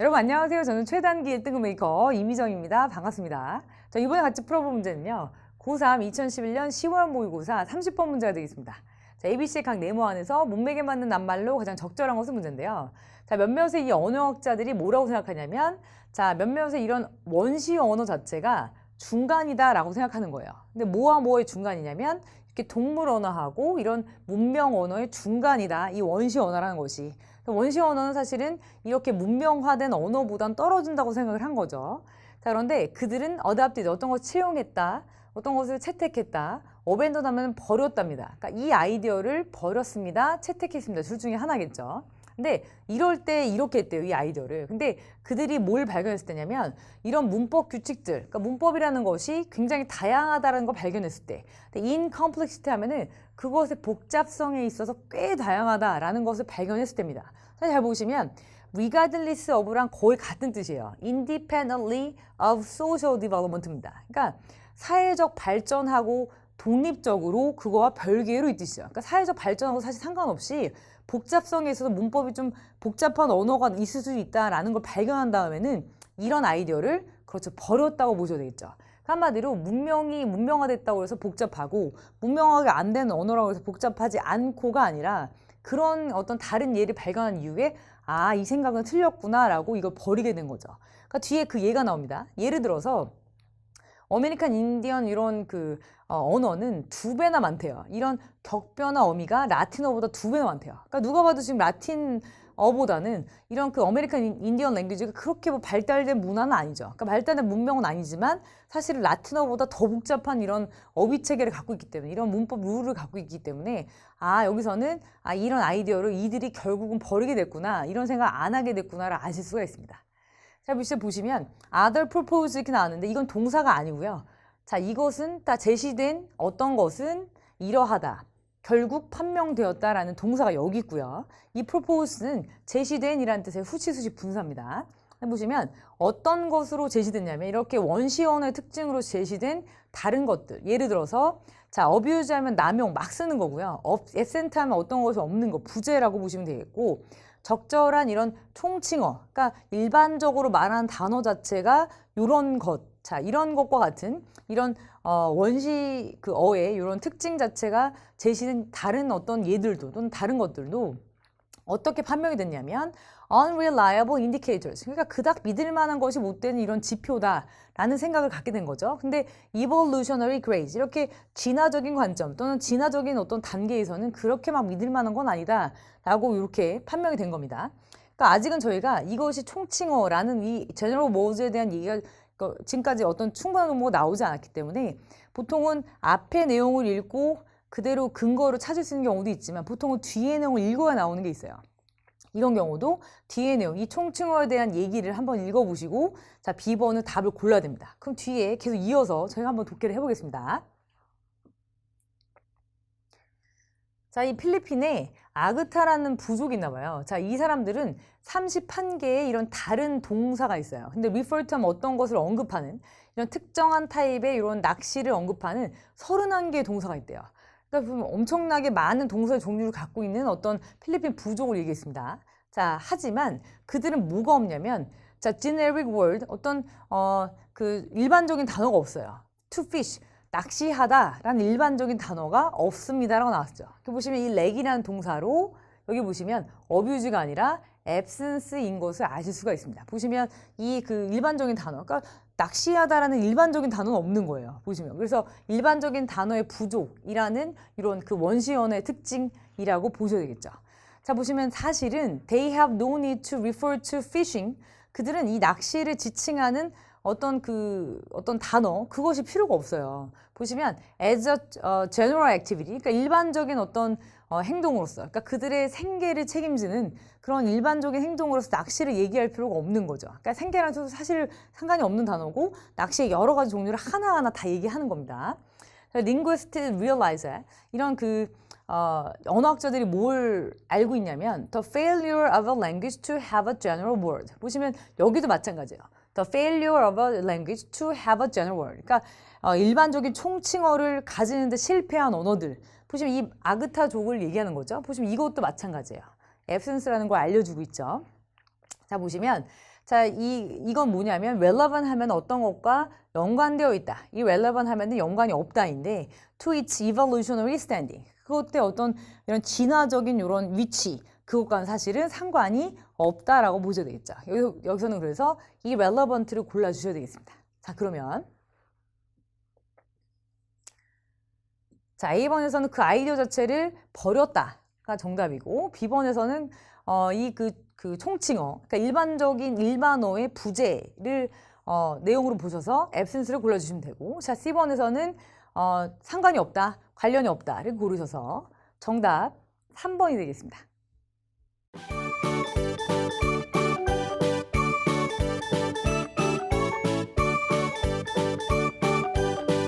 여러분 안녕하세요. 저는 최단기 1등급 메이커 이미정입니다. 반갑습니다. 자, 이번에 같이 풀어볼 문제는요. 고3 2011년 10월 모의고사 30번 문제가 되겠습니다. 자, ABC의 각 네모 안에서 문맥에 맞는 낱말로 가장 적절한 것은 문제인데요. 자, 몇몇의 이 언어학자들이 뭐라고 생각하냐면 자, 몇몇의 이런 원시 언어 자체가 중간이다라고 생각하는 거예요. 근데 뭐와 뭐의 중간이냐면 이렇게 동물 언어하고 이런 문명 언어의 중간이다. 이 원시 언어라는 것이. 원시 언어는 사실은 이렇게 문명화된 언어보단 떨어진다고 생각을 한 거죠. 자, 그런데 그들은 어답티드 어떤 것을 채용했다. 어떤 것을 채택했다. 어벤더나면 버렸답니다. 그러니까 이 아이디어를 버렸습니다. 채택했습니다. 둘 중에 하나겠죠. 근데 이럴 때 이렇게 했대요. 이 아이디어를. 근데 그들이 뭘 발견했을 때냐면 이런 문법 규칙들, 그러니까 문법이라는 것이 굉장히 다양하다는 걸 발견했을 때. complexity 하면은 그것의 복잡성에 있어서 꽤 다양하다라는 것을 발견했을 때입니다. 잘 보시면 regardless of랑 거의 같은 뜻이에요. independently of social development입니다. 그러니까 사회적 발전하고 독립적으로 그거와 별개로 이 뜻이죠. 그러니까 사회적 발전하고 사실 상관없이 복잡성에 있어서 문법이 좀 복잡한 언어가 있을 수 있다라는 걸 발견한 다음에는 이런 아이디어를 그렇죠 버렸다고 보셔야 되겠죠. 한마디로 문명이 문명화됐다고 해서 복잡하고 문명화가 안 되는 언어라고 해서 복잡하지 않고가 아니라 그런 어떤 다른 예를 발견한 이후에 아 이 생각은 틀렸구나라고 이걸 버리게 된 거죠. 그러니까 뒤에 그 예가 나옵니다. 예를 들어서 어메리칸 인디언 이런 그 어, 언어는 두 배나 많대요. 이런 격변화 어미가 라틴어보다 두 배나 많대요. 그러니까 누가 봐도 지금 라틴 어보다는 이런 그 어메리칸 인- 인디언 랭귀지가 그렇게 뭐 발달된 문화는 아니죠. 그러니까 발달된 문명은 아니지만 사실은 라틴어보다 더 복잡한 이런 어휘 체계를 갖고 있기 때문에 이런 문법 룰을 갖고 있기 때문에 아 여기서는 아 이런 아이디어를 이들이 결국은 버리게 됐구나 이런 생각 안 하게 됐구나를 아실 수가 있습니다. 자, 밑에 보시면 other propose 이렇게 나왔는데 이건 동사가 아니고요. 자, 이것은 다 제시된 어떤 것은 이러하다. 결국 판명되었다라는 동사가 여기 있고요. 이 propose는 제시된이라는 뜻의 후치수식 분사입니다. 보시면 어떤 것으로 제시됐냐면 이렇게 원시언어의 특징으로 제시된 다른 것들. 예를 들어서 자, abuse 하면 남용 막 쓰는 거고요. ab- absent 하면 어떤 것이 없는 거, 부재라고 보시면 되겠고 적절한 이런 총칭어, 그러니까 일반적으로 말하는 단어 자체가 이런 것, 자 이런 것과 같은 이런 어, 원시 그 어의 이런 특징 자체가 제시된 다른 어떤 예들도 또는 다른 것들도 어떻게 판명이 됐냐면 unreliable indicators 그러니까 그닥 믿을 만한 것이 못 되는 이런 지표다라는 생각을 갖게 된 거죠. 근데 evolutionary grades 이렇게 진화적인 관점 또는 진화적인 어떤 단계에서는 그렇게 막 믿을 만한 건 아니다라고 이렇게 판명이 된 겁니다. 그러니까 아직은 저희가 이것이 총칭어라는 이 제너럴 모즈에 대한 얘기가 그 지금까지 어떤 충분한 정보가 나오지 않았기 때문에 보통은 앞의 내용을 읽고 그대로 근거를 찾을 수 있는 경우도 있지만 보통은 뒤의 내용을 읽어야 나오는 게 있어요. 이런 경우도 뒤의 내용, 이 총칭어에 대한 얘기를 한번 읽어보시고 자 B번은 답을 골라야 됩니다. 그럼 뒤에 계속 이어서 저희가 한번 독해를 해보겠습니다. 자, 이 필리핀에 아그타라는 부족이 있나 봐요. 자, 이 사람들은 31개의 이런 다른 동사가 있어요. 근데 refer to 하면 어떤 것을 언급하는 이런 특정한 타입의 이런 낚시를 언급하는 31개의 동사가 있대요. 그러니까 보면 엄청나게 많은 동사의 종류를 갖고 있는 어떤 필리핀 부족을 얘기했습니다. 자, 하지만 그들은 뭐가 없냐면 자, generic word 어떤 어 그 일반적인 단어가 없어요. to fish 낚시하다라는 일반적인 단어가 없습니다라고 나왔죠. 여기 보시면 이 렉이라는 동사로 여기 보시면 abuse가 아니라 absence인 것을 아실 수가 있습니다. 보시면 이 그 일반적인 단어, 그러니까 낚시하다라는 일반적인 단어는 없는 거예요. 보시면 그래서 일반적인 단어의 부족이라는 이런 그 원시언어의 특징이라고 보셔야 되겠죠. 자 보시면 사실은 they have no need to refer to fishing. 그들은 이 낚시를 지칭하는 어떤 그 어떤 단어 그것이 필요가 없어요. 보시면 as a 어, general activity, 그러니까 일반적인 어떤 어, 행동으로서, 그러니까 그들의 생계를 책임지는 그런 일반적인 행동으로서 낚시를 얘기할 필요가 없는 거죠. 그러니까 생계랑 사실 상관이 없는 단어고 낚시의 여러 가지 종류를 하나하나 다 얘기하는 겁니다. linguists realize 이런 그 어, 언어학자들이 뭘 알고 있냐면 the failure of a language to have a general word. 보시면 여기도 마찬가지예요. The failure of a language to have a general word. 그러니까 어, 일반적인 총칭어를 가지는데 실패한 언어들. 보시면 이 아그타족을 얘기하는 거죠. 보시면 이것도 마찬가지예요. absence라는 걸 알려주고 있죠. 자 보시면 자, 이, 이건 뭐냐면 relevant 하면 어떤 것과 연관되어 있다. 이 relevant 하면은 연관이 없다인데 to its evolutionary standing. 그것때 어떤 이런 진화적인 이런 위치, 그것과는 사실은 상관이 없다라고 보셔야 되겠죠. 여기서, 여기서는 그래서 이 relevant를 골라주셔야 되겠습니다. 자, 그러면 자, A번에서는 그 아이디어 자체를 버렸다가 정답이고 B번에서는 어, 이그 그 총칭어, 그러니까 일반적인 일반어의 부재를 어, 내용으로 보셔서 absence를 골라주시면 되고, 자 C번에서는 어, 상관이 없다, 관련이 없다를 고르셔서 정답 3번이 되겠습니다.